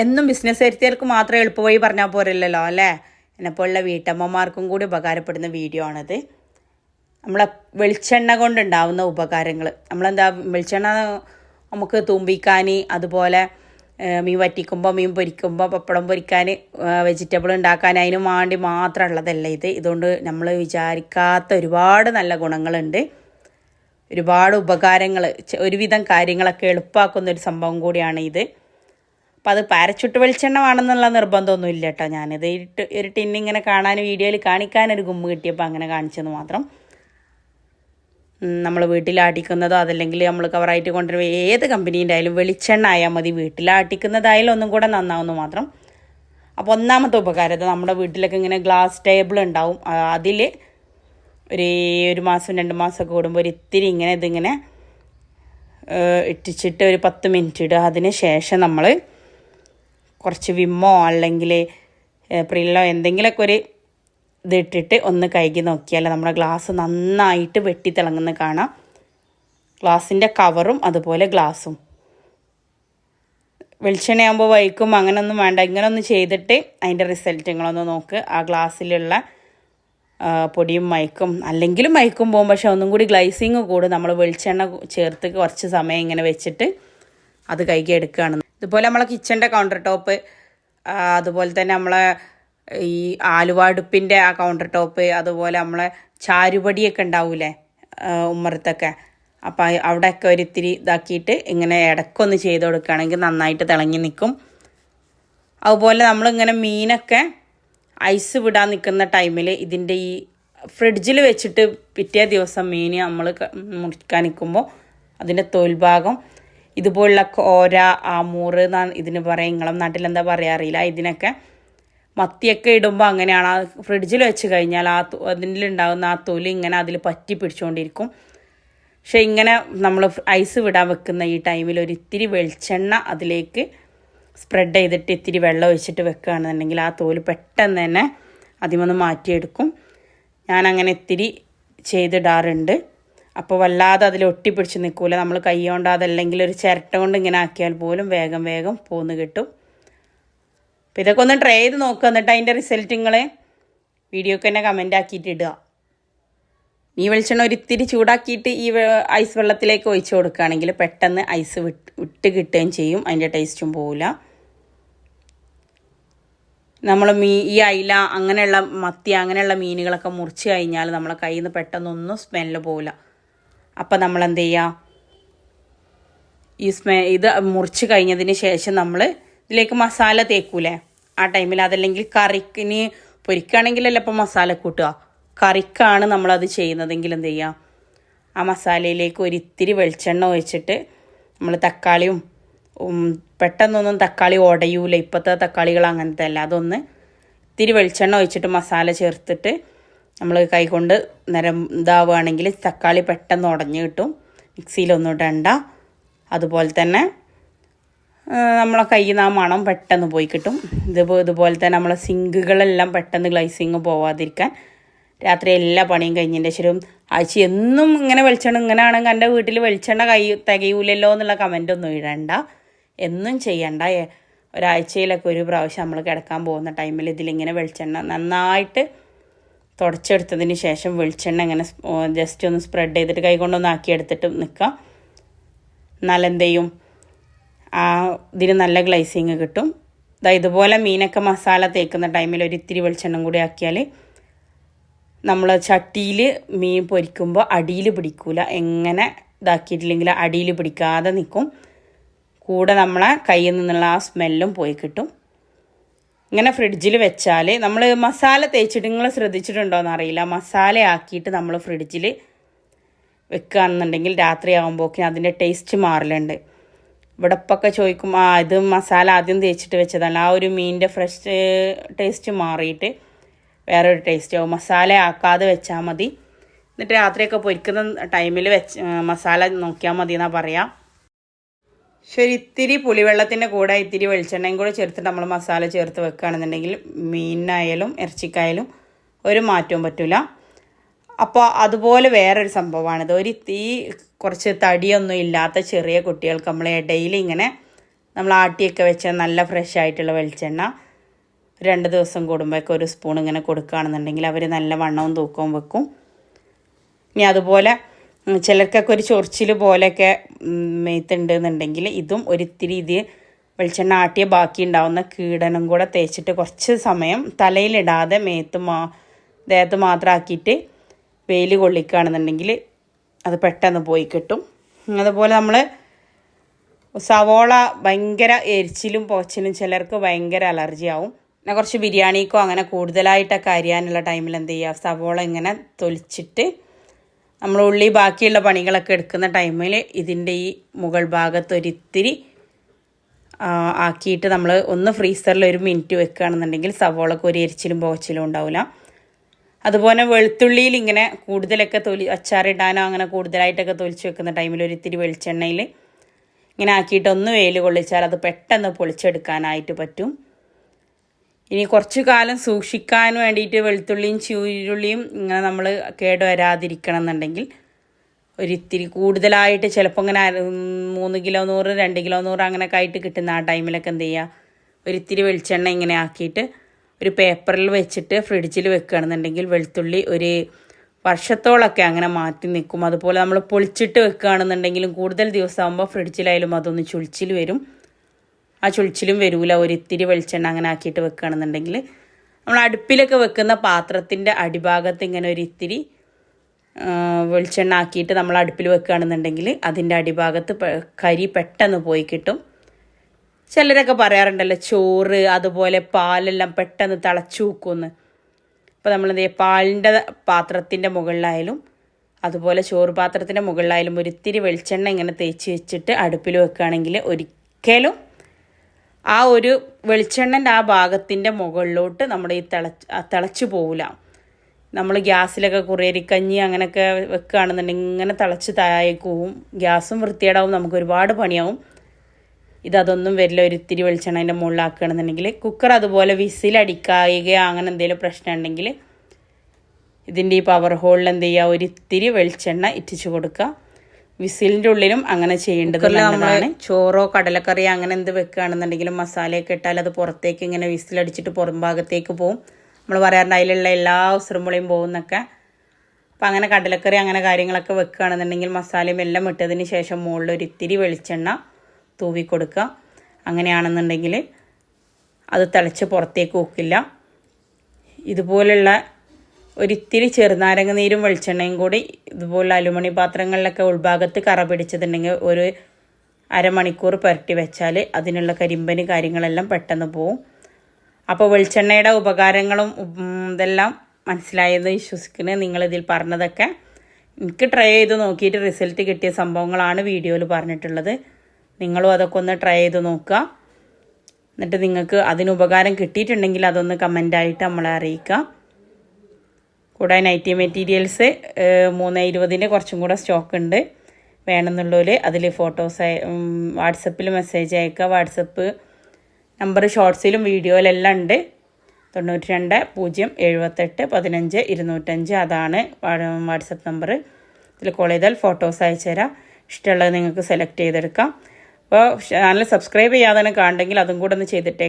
എന്നും ബിസിനസ് വരുത്തിയവർക്ക് മാത്രമേ എളുപ്പവഴി പറഞ്ഞാൽ പോരല്ലോ അല്ലേ? എന്നെപ്പോലുള്ള വീട്ടമ്മമാർക്കും കൂടി ഉപകാരപ്പെടുന്ന വീഡിയോ ആണിത്. നമ്മളെ വെളിച്ചെണ്ണ കൊണ്ടുണ്ടാവുന്ന ഉപകാരങ്ങൾ നമ്മളെന്താ വെളിച്ചെണ്ണ നമുക്ക് തുമ്പിക്കാൻ അതുപോലെ മീൻ വറ്റിക്കുമ്പോൾ മീൻ പൊരിക്കുമ്പോൾ പപ്പടം പൊരിക്കാൻ വെജിറ്റബിൾ ഉണ്ടാക്കാൻ അതിന് വേണ്ടി മാത്രമുള്ളതല്ല ഇത്. ഇതുകൊണ്ട് നമ്മൾ വിചാരിക്കാത്ത ഒരുപാട് നല്ല ഗുണങ്ങളുണ്ട്. ഒരുപാട് ഉപകാരങ്ങൾ ഒരുവിധം കാര്യങ്ങളൊക്കെ എളുപ്പമാക്കുന്ന ഒരു സംഭവം കൂടിയാണ് ഇത്. അപ്പം അത് പാരച്ചുട്ട് വെളിച്ചെണ്ണമാണെന്നുള്ള നിർബന്ധമൊന്നും ഇല്ല കേട്ടോ ഞാനിത് ഇട്ട് ഒരു ടിൻ ഇങ്ങനെ കാണാൻ വീഡിയോയിൽ കാണിക്കാൻ ഒരു ഗുമ്മ കിട്ടിയപ്പോൾ അങ്ങനെ കാണിച്ചെന്ന് മാത്രം. നമ്മൾ വീട്ടിലാട്ടിക്കുന്നതോ അതല്ലെങ്കിൽ നമ്മൾ കവറായിട്ട് കൊണ്ടുവരുമ്പോൾ ഏത് കമ്പനീന്റെ ആയാലും വെളിച്ചെണ്ണ ആയാൽ മതി. വീട്ടിലാട്ടിക്കുന്നതായാലും ഒന്നും കൂടെ നന്നാവുന്നു മാത്രം. അപ്പോൾ ഒന്നാമത്തെ ഉപകാരം ഇത് നമ്മുടെ വീട്ടിലൊക്കെ ഇങ്ങനെ ഗ്ലാസ് ടേബിൾ ഉണ്ടാവും. അതിൽ ഒരു ഒരു മാസം രണ്ട് മാസമൊക്കെ കൂടുമ്പോൾ ഒരു ഇത്തിരി ഇങ്ങനെ ഇതിങ്ങനെ ഇട്ടിച്ചിട്ട് ഒരു പത്ത് മിനിറ്റ് ഇടുക. അതിന് ശേഷം നമ്മൾ കുറച്ച് വിമ്മോ അല്ലെങ്കിൽ പ്രില്ലോ എന്തെങ്കിലുമൊക്കെ ഒരു ഇതിട്ടിട്ട് ഒന്ന് കഴുകി നോക്കിയാൽ നമ്മുടെ ഗ്ലാസ് നന്നായിട്ട് വെട്ടിത്തിളങ്ങുന്ന കാണാം. ഗ്ലാസിന്റെ കവറും അതുപോലെ ഗ്ലാസും. വെളിച്ചെണ്ണയാകുമ്പോൾ വൈക്കും അങ്ങനെയൊന്നും വേണ്ട. ഇങ്ങനെ ഒന്ന് ചെയ്തിട്ട് അതിന്റെ റിസൾട്ട് നിങ്ങളൊന്ന് നോക്ക്. ആ ഗ്ലാസ്സിലുള്ള പൊടിയും മയക്കും അല്ലെങ്കിലും മയക്കും പോകും പക്ഷെ ഒന്നും കൂടി ഗ്ലൈസിങ് കൂടും. നമ്മൾ വെളിച്ചെണ്ണ ചേർത്ത് കുറച്ച് സമയം ഇങ്ങനെ വെച്ചിട്ട് അത് കൈകി എടുക്കുകയാണ് ഇതുപോലെ നമ്മളെ കിച്ചന്റെ കൗണ്ടർ ടോപ്പ് അതുപോലെ തന്നെ നമ്മളെ ഈ ആലുവാടുപ്പിന്റെ ആ കൗണ്ടർ ടോപ്പ് അതുപോലെ നമ്മളെ ചാരുപടിയൊക്കെ ഉണ്ടാവൂലേ ഉമ്മറത്തൊക്കെ. അപ്പം അവിടെയൊക്കെ ഒരു ഇത്തിരി ഇതാക്കിയിട്ട് ഇങ്ങനെ ഇടയ്ക്കൊന്ന് ചെയ്ത് കൊടുക്കുകയാണെങ്കിൽ നന്നായിട്ട് തിളങ്ങി നിൽക്കും. അതുപോലെ നമ്മളിങ്ങനെ മീനൊക്കെ ഐസ് വിടാൻ നിൽക്കുന്ന ടൈമിൽ ഇതിന്റെ ഈ ഫ്രിഡ്ജിൽ വെച്ചിട്ട് പിറ്റേ ദിവസം മീൻ നമ്മൾ മുറിക്കാൻ നിൽക്കുമ്പോൾ അതിന്റെ തോൽഭാഗം ഇതുപോലുള്ള കോര ആമൂറ് എന്നാണ് ഇതിന് പറയുക നിങ്ങളും നാട്ടിൽ എന്താ പറയുക അറിയില്ല. ഇതിനൊക്കെ മത്തിയൊക്കെ ഇടുമ്പോൾ അങ്ങനെയാണ്. ആ ഫ്രിഡ്ജിൽ വെച്ച് കഴിഞ്ഞാൽ ആ അതിലുണ്ടാകുന്ന ആ തൊലി ഇങ്ങനെ അതിൽ പറ്റി പിടിച്ചുകൊണ്ടിരിക്കും പക്ഷെ ഇങ്ങനെ നമ്മൾ ഐസ് വിടാൻ വെക്കുന്ന ഈ ടൈമിൽ ഒരു ഇത്തിരി വെളിച്ചെണ്ണ അതിലേക്ക് സ്പ്രെഡ് ചെയ്തിട്ട് ഇത്തിരി വെള്ളം ഒഴിച്ചിട്ട് വെക്കുകയാണെന്നുണ്ടെങ്കിൽ ആ തോൽ പെട്ടെന്ന് തന്നെ അതിമൊന്ന് മാറ്റിയെടുക്കും. ഞാൻ അങ്ങനെ ഇത്തിരി ചെയ്തിടാറുണ്ട്. അപ്പോൾ വല്ലാതെ അതിൽ ഒട്ടിപ്പിടിച്ച് നിൽക്കില്ല നമ്മൾ കൈ കൊണ്ട് അതല്ലെങ്കിൽ ഒരു ചിരട്ട കൊണ്ട് ഇങ്ങനെ ആക്കിയാൽ പോലും വേഗം വേഗം പോന്ന് കിട്ടും. അപ്പോൾ ഇതൊക്കെ ഒന്ന് ട്രൈ ചെയ്ത് നോക്കുക എന്നിട്ട് അതിന്റെ റിസൾട്ട് നിങ്ങൾ വീഡിയോക്ക് തന്നെ കമന്റ് ആക്കിയിട്ട് ഇടുക. ഈ വെളിച്ചെണ്ണ ഒരിത്തിരി ചൂടാക്കിയിട്ട് ഈ ഐസ് വെള്ളത്തിലേക്ക് ഒഴിച്ച് കൊടുക്കുകയാണെങ്കിൽ പെട്ടെന്ന് ഐസ് വിട്ട് വിട്ട് കിട്ടുകയും ചെയ്യും. അതിന്റെ ടേസ്റ്റും പോവില്ല നമ്മൾ മീ ഈ അയില അങ്ങനെയുള്ള മത്തി അങ്ങനെയുള്ള മീനുകളൊക്കെ മുറിച്ച് കഴിഞ്ഞാൽ നമ്മളെ കയ്യിൽ നിന്ന് പെട്ടെന്നൊന്നും സ്മെല്ല് പോവില്ല അപ്പം നമ്മൾ എന്ത് ചെയ്യുക ഈ സ്മെ ഇത് മുറിച്ച് കഴിഞ്ഞതിന് ശേഷം നമ്മൾ ഇതിലേക്ക് മസാല തേക്കൂലേ? ആ ടൈമിൽ അതല്ലെങ്കിൽ കറിക്കിന് പൊരിക്കുകയാണെങ്കിലല്ല ഇപ്പം മസാല കൂട്ടുക. കറിക്കാണ് നമ്മളത് ചെയ്യുന്നതെങ്കിൽ എന്ത് ചെയ്യുക ആ മസാലയിലേക്ക് ഒരിത്തിരി വെളിച്ചെണ്ണ ഒഴിച്ചിട്ട് നമ്മൾ തക്കാളിയും പെട്ടെന്നൊന്നും തക്കാളി ഉടയൂല ഇപ്പോഴത്തെ തക്കാളികൾ അങ്ങനത്തെ അല്ല. അതൊന്ന് ഇത്തിരി വെളിച്ചെണ്ണ ഒഴിച്ചിട്ട് മസാല ചേർത്തിട്ട് നമ്മൾ കൈകൊണ്ട് നിരം ഇതാവുകയാണെങ്കിൽ തക്കാളി പെട്ടെന്ന് ഉടഞ്ഞു കിട്ടും. മിക്സിയിലൊന്നും ഇടണ്ട. അതുപോലെ തന്നെ നമ്മളെ കയ്യിൽ നിന്ന് മണം പെട്ടെന്ന് പോയി കിട്ടും. ഇത് ഇതുപോലെ തന്നെ നമ്മളെ സിങ്കുകളെല്ലാം പെട്ടെന്ന് ഗ്ലൈസിങ് പോവാതിരിക്കാൻ രാത്രി എല്ലാ പണിയും കഴിഞ്ഞതിന്റെ ശേഷം ആഴ്ച എന്നും ഇങ്ങനെ വെളിച്ചെണ്ണ ഇങ്ങനെ ആണെങ്കിൽ എന്റെ വീട്ടിൽ വെളിച്ചെണ്ണ കൈ തികയൂലല്ലോ എന്നുള്ള കമന്റ് ഒന്നും ഇടണ്ട. എന്നും ചെയ്യണ്ട. ഒരാഴ്ചയിലൊക്കെ ഒരു പ്രാവശ്യം നമ്മൾ കിടക്കാൻ പോകുന്ന ടൈമിൽ ഇതിലിങ്ങനെ വെളിച്ചെണ്ണ നന്നായിട്ട് തുടച്ചെടുത്തതിന് ശേഷം വെളിച്ചെണ്ണ ഇങ്ങനെ ജസ്റ്റ് ഒന്ന് സ്പ്രെഡ് ചെയ്തിട്ട് കൈ കൊണ്ടൊന്ന് ആക്കിയെടുത്തിട്ട് നിൽക്കുക എന്നാൽ എന്ത് ചെയ്യും? ആ ഇതിന് നല്ല ഗ്ലൈസിങ് കിട്ടും. ദാ ഇതുപോലെ മീനൊക്കെ മസാല തേക്കുന്ന ടൈമിൽ ഒരു ഇത്തിരി വെളിച്ചെണ്ണം കൂടി ആക്കിയാൽ നമ്മൾ ചട്ടിയിൽ മീൻ പൊരിക്കുമ്പോൾ അടിയിൽ പിടിക്കൂല. എങ്ങനെ ഇതാക്കിയിട്ടില്ലെങ്കിൽ അടിയിൽ പിടിക്കാതെ നിൽക്കും കൂടെ നമ്മളെ കയ്യിൽ നിന്നുള്ള ആ സ്മെല്ലും പോയി കിട്ടും. ഇങ്ങനെ ഫ്രിഡ്ജിൽ വെച്ചാൽ നമ്മൾ മസാല തേച്ചിട്ട് നിങ്ങൾ ശ്രദ്ധിച്ചിട്ടുണ്ടോ എന്നറിയില്ല മസാല ആക്കിയിട്ട് നമ്മൾ ഫ്രിഡ്ജിൽ വെക്കുകയാണെന്നുണ്ടെങ്കിൽ രാത്രിയാകുമ്പോഴേക്കും അതിന്റെ ടേസ്റ്റ് മാറലുണ്ട്. ഇവിടെ ഇപ്പൊക്കെ ചോദിക്കും ആ ഇത് മസാല ആദ്യം തേച്ചിട്ട് വെച്ചതല്ല. ആ ഒരു മീനിന്റെ ഫ്രഷ് ടേസ്റ്റ് മാറിയിട്ട് വേറൊരു ടേസ്റ്റ് ആവും. മസാല ആക്കാതെ വെച്ചാൽ മതി. എന്നിട്ട് രാത്രിയൊക്കെ പൊരിക്കുന്ന ടൈമിൽ വെച്ച് മസാല നോക്കിയാൽ മതി എന്നാ ശരി ഇത്തിരി പുളിവെള്ളത്തിന്റെ കൂടെ ഇത്തിരി വെളിച്ചെണ്ണയും കൂടെ ചേർത്തിട്ട് നമ്മൾ മസാല ചേർത്ത് വെക്കുകയാണെന്നുണ്ടെങ്കിൽ മീനിനായാലും ഇറച്ചിക്കായാലും ഒരു മാറ്റവും പറ്റില്ല അപ്പോൾ അതുപോലെ വേറൊരു സംഭവമാണിത്. ഒരു തീ കുറച്ച് തടിയൊന്നും ഇല്ലാത്ത ചെറിയ കുട്ടികൾക്ക് നമ്മൾ ഇടയിൽ ഇങ്ങനെ നമ്മൾ ആട്ടിയൊക്കെ വെച്ച നല്ല ഫ്രഷ് ആയിട്ടുള്ള വെളിച്ചെണ്ണ രണ്ട് ദിവസം കൂടുമ്പോഴൊക്കെ ഒരു സ്പൂൺ ഇങ്ങനെ കൊടുക്കുകയാണെന്നുണ്ടെങ്കിൽ അവർ നല്ല വണ്ണവും തൂക്കവും വെക്കും. ഇനി അതുപോലെ ചിലർക്കൊക്കെ ഒരു ചൊറിച്ചിൽ പോലെയൊക്കെ മേത്തുണ്ട് എന്നുണ്ടെങ്കിൽ ഇതും ഒരിത്തിരി ഇത് വെളിച്ചെണ്ണ ആട്ടിയ ബാക്കി ഉണ്ടാവുന്ന കീടനം കൂടെ തേച്ചിട്ട് കുറച്ച് സമയം തലയിലിടാതെ മേത്ത് മാ ദേഹത്ത് മാത്രമാക്കിയിട്ട് വെയിൽ കൊള്ളിക്കുകയാണെന്നുണ്ടെങ്കിൽ അത് പെട്ടെന്ന് പോയി കിട്ടും. അതുപോലെ നമ്മൾ സവോള ഭയങ്കര എരിച്ചിലും പോച്ചിലും ചിലർക്ക് ഭയങ്കര അലർജി ആവും. പിന്നെ കുറച്ച് ബിരിയാണിക്കോ അങ്ങനെ കൂടുതലായിട്ടൊക്കെ അരിയാനുള്ള ടൈമിൽ എന്ത് ചെയ്യുക? സവോള ഇങ്ങനെ തൊലിച്ചിട്ട് നമ്മൾ ഉള്ളി ബാക്കിയുള്ള പണികളൊക്കെ എടുക്കുന്ന ടൈമിൽ ഇതിന്റെ ഈ മുകൾ ഭാഗത്ത് ഒരിത്തിരി ആക്കിയിട്ട് നമ്മൾ ഒന്ന് ഫ്രീസറിൽ ഒരു മിനിറ്റ് വെക്കുകയാണെന്നുണ്ടെങ്കിൽ സവോളക്ക് ഒരു എരിച്ചിലും പോച്ചിലും ഉണ്ടാവില്ല അതുപോലെ വെളുത്തുള്ളിയിൽ ഇങ്ങനെ കൂടുതലൊക്കെ തൊലി അച്ചാറിടാനോ അങ്ങനെ കൂടുതലായിട്ടൊക്കെ തൊലിച്ച് വെക്കുന്ന ടൈമിൽ ഒരിത്തിരി വെളിച്ചെണ്ണയിൽ ഇങ്ങനെ ആക്കിയിട്ട് ഒന്ന് വെയിൽ കൊള്ളിച്ചാൽ അത് പെട്ടെന്ന് പൊളിച്ചെടുക്കാനായിട്ട് പറ്റും. ഇനി കുറച്ച് കാലം സൂക്ഷിക്കാൻ വേണ്ടിയിട്ട് വെളുത്തുള്ളിയും ചീരുള്ളിയും ഇങ്ങനെ നമ്മൾ കേട് വരാതിരിക്കണം എന്നുണ്ടെങ്കിൽ ഒരിത്തിരി കൂടുതലായിട്ട് ചിലപ്പോൾ ഇങ്ങനെ മൂന്ന് കിലോ നൂറ് രണ്ട് കിലോ നൂറ് അങ്ങനെയൊക്കെ ആയിട്ട് കിട്ടുന്ന ആ ടൈമിലൊക്കെ എന്ത് ചെയ്യുക ഒരിത്തിരി വെളിച്ചെണ്ണ ഇങ്ങനെ ആക്കിയിട്ട് ഒരു പേപ്പറിൽ വെച്ചിട്ട് ഫ്രിഡ്ജിൽ വെക്കുകയാണെന്നുണ്ടെങ്കിൽ വെളുത്തുള്ളി ഒരു വർഷത്തോളൊക്കെ അങ്ങനെ മാറ്റി നിൽക്കും. അതുപോലെ നമ്മൾ പൊളിച്ചിട്ട് വെക്കുകയാണെന്നുണ്ടെങ്കിലും കൂടുതൽ ദിവസമാകുമ്പോൾ ഫ്രിഡ്ജിലായാലും അതൊന്ന് ചുളിച്ചിൽ വരും. ആ ചുളിച്ചിലും വരൂല. ഒരിത്തിരി വെളിച്ചെണ്ണ അങ്ങനെ ആക്കിയിട്ട് വെക്കുകയാണെന്നുണ്ടെങ്കിൽ നമ്മൾ അടുപ്പിലൊക്കെ വെക്കുന്ന പാത്രത്തിന്റെ അടിഭാഗത്ത് ഇങ്ങനെ ഒരിത്തിരി വെളിച്ചെണ്ണ ആക്കിയിട്ട് നമ്മൾ അടുപ്പിൽ വെക്കുകയാണെന്നുണ്ടെങ്കിൽ അതിന്റെ അടിഭാഗത്ത് കരി പെട്ടെന്ന് പോയി കിട്ടും. ചിലരൊക്കെ പറയാറുണ്ടല്ലോ ചോറ് അതുപോലെ പാലെല്ലാം പെട്ടെന്ന് തിളച്ചു വെക്കുമെന്ന് ഇപ്പോൾ നമ്മൾ എന്ത് ചെയ്യുക പാലിന്റെ പാത്രത്തിന്റെ മുകളിലായാലും അതുപോലെ ചോറ് പാത്രത്തിന്റെ മുകളിലായാലും ഒരിത്തിരി വെളിച്ചെണ്ണ ഇങ്ങനെ തേച്ച് വെച്ചിട്ട് അടുപ്പിൽ വെക്കുകയാണെങ്കിൽ ഒരിക്കലും ആ ഒരു വെളിച്ചെണ്ണന്റെ ആ ഭാഗത്തിന്റെ മുകളിലോട്ട് നമ്മൾ ഈ തിളച്ച് തിളച്ചു പോവില്ല നമ്മൾ ഗ്യാസിലൊക്കെ കുറേരിക്കഞ്ഞി അങ്ങനെയൊക്കെ വെക്കുകയാണെന്നുണ്ടെങ്കിൽ ഇങ്ങനെ തിളച്ച് താഴേക്കും ഗ്യാസും വൃത്തിയേടാവും നമുക്ക് ഒരുപാട് പണിയാവും. ഇതൊന്നും വരില്ല. ഒരു ഇത്തിരി വെളിച്ചെണ്ണ അതിന്റെ മുകളിലാക്കുകയാണെന്നുണ്ടെങ്കിൽ കുക്കർ അതുപോലെ വിസിലടിക്കായികയോ അങ്ങനെ എന്തെങ്കിലും പ്രശ്നം ഉണ്ടെങ്കിൽ ഇതിന്റെ ഈ പവർ ഹോളിൽ എന്ത് ചെയ്യുക? ഒരിത്തിരി വെളിച്ചെണ്ണ ഇറ്റിച്ചു കൊടുക്കുക. വിസിലിന്റെ ഉള്ളിലും അങ്ങനെ ചെയ്യേണ്ടത് നല്ലതാണ്. ചോറോ കടലക്കറിയോ അങ്ങനെ എന്ത് വെക്കുകയാണെന്നുണ്ടെങ്കിലും മസാലയൊക്കെ ഇട്ടാൽ അത് പുറത്തേക്ക് ഇങ്ങനെ വിസിലടിച്ചിട്ട് പുറം ഭാഗത്തേക്ക് പോകും നമ്മൾ പറയാറുണ്ട് അതിലുള്ള എല്ലാ ഉസ്രമ്പുളിയും പോകുന്നൊക്കെ അപ്പം അങ്ങനെ കടലക്കറി അങ്ങനെ കാര്യങ്ങളൊക്കെ വെക്കുകയാണെന്നുണ്ടെങ്കിൽ മസാലയും എല്ലാം ഇട്ടതിന് ശേഷം മുകളിൽ ഒരു ഇത്തിരി വെളിച്ചെണ്ണ തൂവി കൊടുക്കുക. അങ്ങനെയാണെന്നുണ്ടെങ്കിൽ അത് തിളച്ച് പുറത്തേക്ക് വെക്കില്ല ഇതുപോലുള്ള ഒരിത്തിരി ചെറുനാരങ്ങ നീരും വെളിച്ചെണ്ണയും കൂടി ഇതുപോലെ അലുമണി പാത്രങ്ങളിലൊക്കെ ഉൾഭാഗത്ത് കറ പിടിച്ചിട്ടുണ്ടെങ്കിൽ ഒരു അരമണിക്കൂർ പുരട്ടി വെച്ചാൽ അതിനുള്ള കരിമ്പന് കാര്യങ്ങളെല്ലാം പെട്ടെന്ന് പോവും. അപ്പോൾ വെളിച്ചെണ്ണയുടെ ഉപകാരങ്ങളും ഇതെല്ലാം മനസ്സിലായെന്ന് വിശ്വസിക്കുന്നത് നിങ്ങളിതിൽ പറഞ്ഞതൊക്കെ എനിക്ക് ട്രൈ ചെയ്ത് നോക്കിയിട്ട് റിസൾട്ട് കിട്ടിയ സംഭവങ്ങളാണ് വീഡിയോയിൽ പറഞ്ഞിട്ടുള്ളത്. നിങ്ങളും അതൊക്കെ ഒന്ന് ട്രൈ ചെയ്ത് നോക്കുക. എന്നിട്ട് നിങ്ങൾക്ക് അതിന് ഉപകാരം കിട്ടിയിട്ടുണ്ടെങ്കിൽ അതൊന്ന് കമന്റായിട്ട് നമ്മളെ അറിയിക്കുക. കൂടാതെ നൈറ്റി മെറ്റീരിയൽസ് മൂന്ന് ഇരുപതിന്റെ കുറച്ചും കൂടെ സ്റ്റോക്ക് ഉണ്ട്. വേണമെന്നുള്ളവർ അതിൽ ഫോട്ടോസ് വാട്സപ്പിൽ മെസ്സേജ് അയക്കുക. വാട്സപ്പ് നമ്പർ ഷോർട്സിലും വീഡിയോയിലെല്ലാം ഉണ്ട്. തൊണ്ണൂറ്റി രണ്ട് പൂജ്യം എഴുപത്തെട്ട് പതിനഞ്ച് ഇരുന്നൂറ്റഞ്ച് അതാണ് വാട്സപ്പ് നമ്പർ ഇതിൽ കോൾ ചെയ്താൽ ഫോട്ടോസ് അയച്ചു തരാം. ഇഷ്ടമുള്ളത് നിങ്ങൾക്ക് സെലക്ട് ചെയ്തെടുക്കാം. അപ്പോൾ ചാനൽ സബ്സ്ക്രൈബ് ചെയ്യാതെ കാണണമെങ്കിൽ അതും കൂടെ ഒന്ന് ചെയ്തിട്ടേ